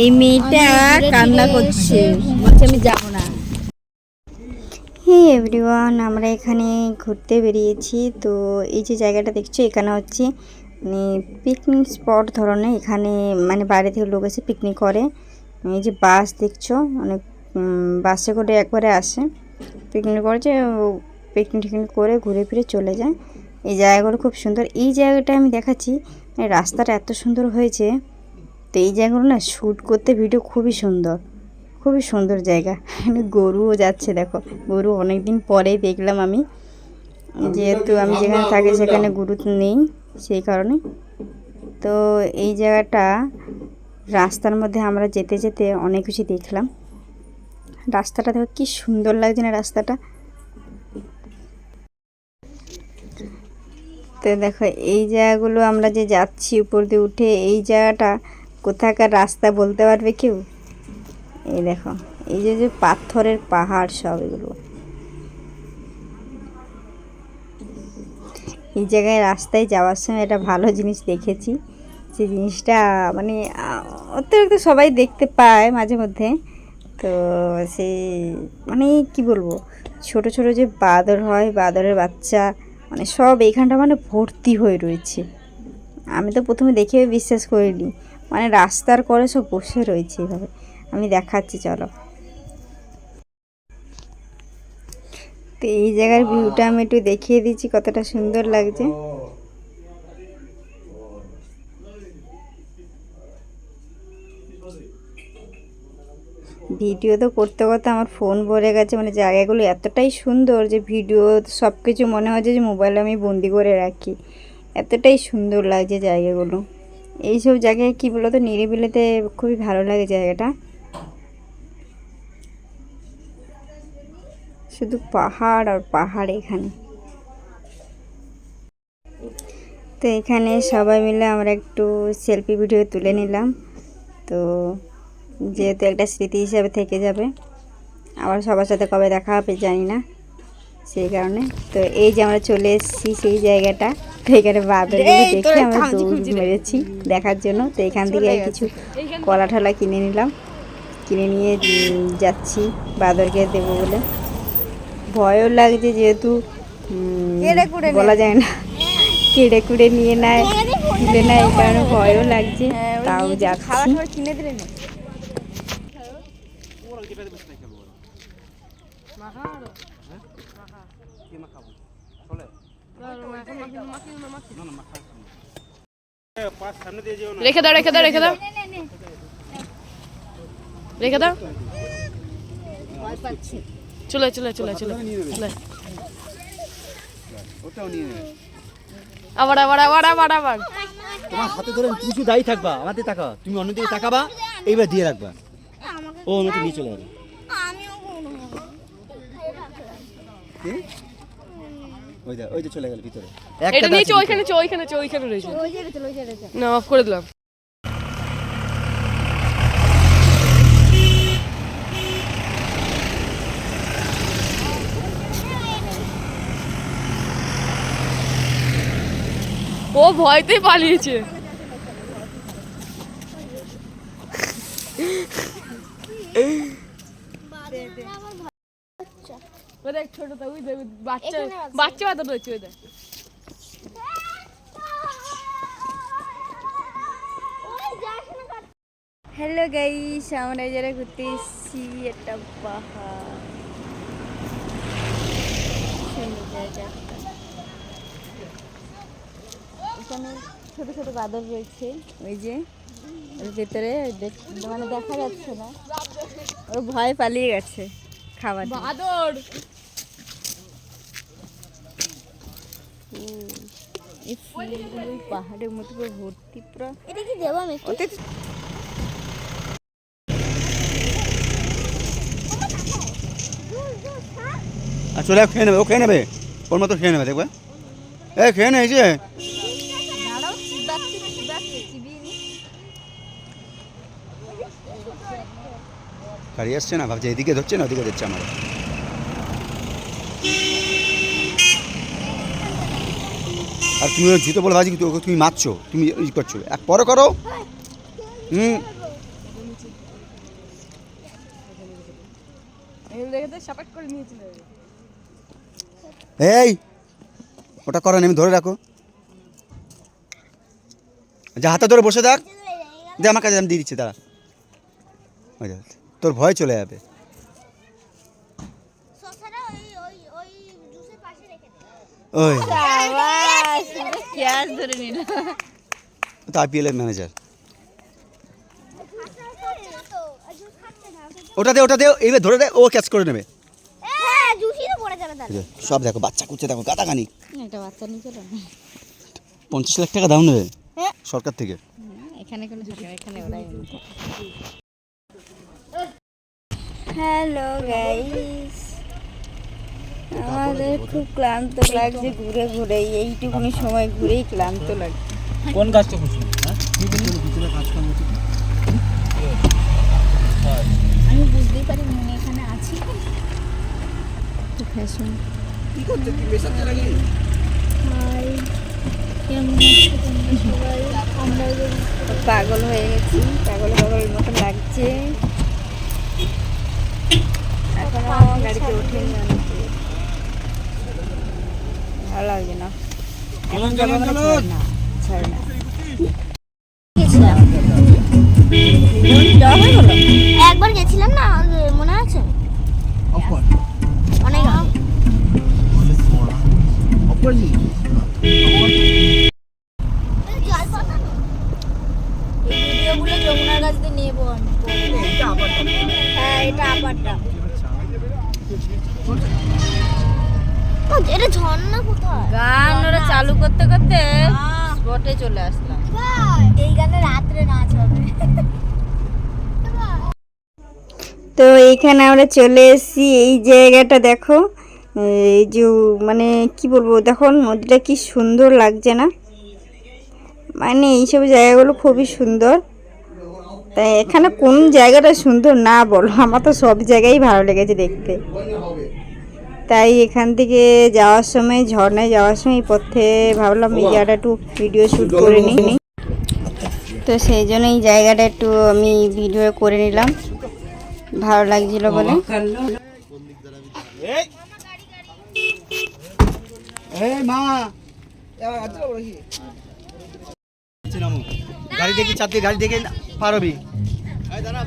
এই মেয়েটা কান্না করছে। বলছে আমি যাব না। হে এভরিওয়ান আমরা এখানে ঘুরতে বেরিয়েছি। তো এই যে জায়গাটা দেখছ এখানে হচ্ছে মানে পিকনিক স্পট ধরনের এখানে মানে বাইরে থেকে লোক এসে পিকনিক করে। এই যে বাস দেখছ অনেক উম, বাসে করে একবারে আসে। পিকনিক করে যে পিকনিক টিকনিক করে ঘুরে ফিরে চলে যায়। এই জায়গাগুলো খুব সুন্দর। এই জায়গাটা আমি দেখাচ্ছি রাস্তাটা এত সুন্দর হয়েছে। তো এই জায়গাগুলো না শ্যুট করতে ভিডিও খুবই সুন্দর খুবই সুন্দর জায়গা। গরুও যাচ্ছে, দেখো। গরু অনেক দিন পরে দেখলাম আমি। যেহেতু আমি যেখানে থাকি সেখানে গরু নেই, সেই কারণে। তো এই জায়গাটা রাস্তার মধ্যে আমরা যেতে যেতে অনেক কিছু দেখলাম। রাস্তাটা দেখো কী সুন্দর লাগছে না রাস্তাটা। তো দেখো, এই জায়গাগুলো আমরা যে যাচ্ছি উপর দিয়ে উঠে, এই জায়গাটা কোথাকার রাস্তা বলতে পারবে কেউ? এই দেখো, এই যে যে পাথরের পাহাড় সব এগুলো। এই জায়গায় রাস্তায় যাওয়ার সময় একটা ভালো জিনিস দেখেছি। যে জিনিসটা মানে অতিরিক্ত সবাই দেখতে পায় মাঝে মধ্যে। তো সেই মানে কি বলব, ছোট ছোট যে বাদর হয়, বাদরের বাচ্চা মানে সব এইখানটা মানে ভর্তি হয়ে রয়েছে। আমি তো প্রথমে দেখে বিশ্বাস করিনি। মানে রাস্তার করে সব বসে রয়েছে এভাবে। আমি দেখাচ্ছি, চলো। তো এই জায়গার ভিউটা আমি একটু দেখিয়ে দিচ্ছি, কতটা সুন্দর লাগছে। ভিডিও তো করতে করতে আমার ফোন ভরে গেছে মানে জায়গাগুলো এতটাই সুন্দর যে ভিডিও সব কিছু মনে হচ্ছে যে মোবাইলে আমি বন্দি করে রাখি। এতটাই সুন্দর লাগছে জায়গাগুলো। এইসব জায়গায় কী বলতো, নিরিবিলিতে খুবই ভালো লাগে জায়গাটা। শুধু পাহাড় আর পাহাড় এখানে। তো এখানে সবাই মিলে আমরা একটু সেলফি ভিডিও তুলে নিলাম। তো যেহেতু একটা স্মৃতি হিসাবে থেকে যাবে, আবার সবার সাথে কবে দেখা হবে জানি না, সেই কারণে। তো এই যে আমরা চলে এসেছি সেই জায়গাটা। তো এখানে বাদরগুলো দেখে আমরা দৌড় মেরেছি দেখার জন্য। তো এখান থেকে কিছু কলা ঠলা কিনে নিলাম। কিনে নিয়ে যাচ্ছি বাদরকে দেবো বলে। ভয়ও লাগছে যেহেতু বলা যায় না। কেড়ে কুড়ে নিয়ে নেয় তুলে নেয় এই কারণে ভয়ও লাগছে। তাও যাচ্ছি। কিনে দিলে না। রেখে দাও রেখে দাও রেখে দাও। রেখে দাও। চলে চলে চলে চলে চলে। ওটাও আবার আবার আবার আবার আবার। তোমার হাতে ধরে শুধু দাঁড়িয়ে থাকবা আমাদের তাকা তুমি অন্যদিকে তাকাবা এইবার দিয়ে রাখবা। ও অন্যদিকে নিয়ে চলে যাবে। কি? ওই দা ওই যে চলে গেল ভিতরে। এটা একটা ওইখানে চো ওইখানে চো ওইখানে রয়েছে। না অফ করে দিলাম। ও ভয়তেই পালিয়েছে। ওই দেখ ছোটটা ওই দেখ বাচ্চা বাচ্চা বাদর রয়েছে ওই দেখ হ্যালো গাইস আমরা জায়গায় ঘুরতে এসেছি একটা পাহাড়। সুন্দর জায়গা এখানে ছোট ছোট বাদর রয়েছে। ওই যে ওর ভেতরে মানে দেখা যাচ্ছে না। ও ভয় পালিয়ে গেছে খাবার। বাদর! এই ফুলগুলো পাহাড়ের মতো পুরো ভর্তি পুরো। এটা কি দেবো আমি আর চলে খেয়ে নেবে ও খেয়ে নেবে। ওর মতো খেয়ে নেবে দেখবে। এ খেয়ে নে এই যে। গাড়ি আসছে না ভাবছে এদিকে ধরছে না ওদিকে ধরছে আমার আর তুমি জুতো বলে ভাজি তুমি তুমি মারছো তুমি ই করছ। এক পরে করো। হুম। এই ওটা করেন আমি ধরে রাখো। যা হাতে ধরে বসে থাক। দে আমার কাছে আমি দিয়ে দিচ্ছি দাঁড়া। তোর ভয় চলে যাবে। ওই ক্যাচ ধরে নিল। তো আইপিএল এর ম্যানেজার ওটা দে ওটা দে এইবার ধরে দে ও ক্যাচ করে নেবে। হ্যাঁ সব দেখো বাচ্চা কুচ্ছে দেখো বাচ্চা নিয়ে পঞ্চাশ লাখ টাকা দাম নেবে হ্যাঁ। সরকার থেকে। এখানে কোনো এখানে ওরাই হ্যালো গাইস আমাদের খুব ক্লান্ত লাগছে ঘুরে ঘুরে এইটুকুনি সময় ঘুরেই ক্লান্ত লাগছে। কোন গাছটা খুশি আমি বুঝতেই পারি মনে এখানে আছি। Fashion hi. কেমন আছো তোমরা সবাই? আমরা পাগল হয়ে গেছি। পাগল পাগল মতো লাগছে। এখনও গাড়িতে ওঠেনি অনেকে ভালো লাগছে না। এখন যাব মানে ছাড় না ছাড় না একবার গেছিলাম না মনে আছে? অনেক যমুনার কাছ থেকে নেব আমি হ্যাঁ এটা আপারটা ও, এটা ঝর্ণা কোথায়? গান ওরা চালু করতে করতে স্পটে চলে আসলাম। এই গানে রাত্রে নাচ হবে। তো এইখানে আমরা চলে এসেছি এই জায়গাটা দেখো। এই যে মানে কি বলব দেখো নদীটা কি সুন্দর লাগছে না? মানে এইসব জায়গাগুলো খুবই সুন্দর। তাই এখানে কোন জায়গাটা সুন্দর না বলো আমার তো সব জায়গায় ভালো লেগেছে দেখতে। তাই এখান থেকে যাওয়ার সময় ঝর্ণায় যাওয়ার সময় পথে ভাবলাম এই জায়গাটা একটু ভিডিও শ্যুট করে নিই। তো সেই জন্য এই জায়গাটা একটু আমি ভিডিও করে নিলাম। ভালো লাগছিল বলে। গাড়ি দেখি চারটে গাড়ি দেখে পারবি দাঁড়া।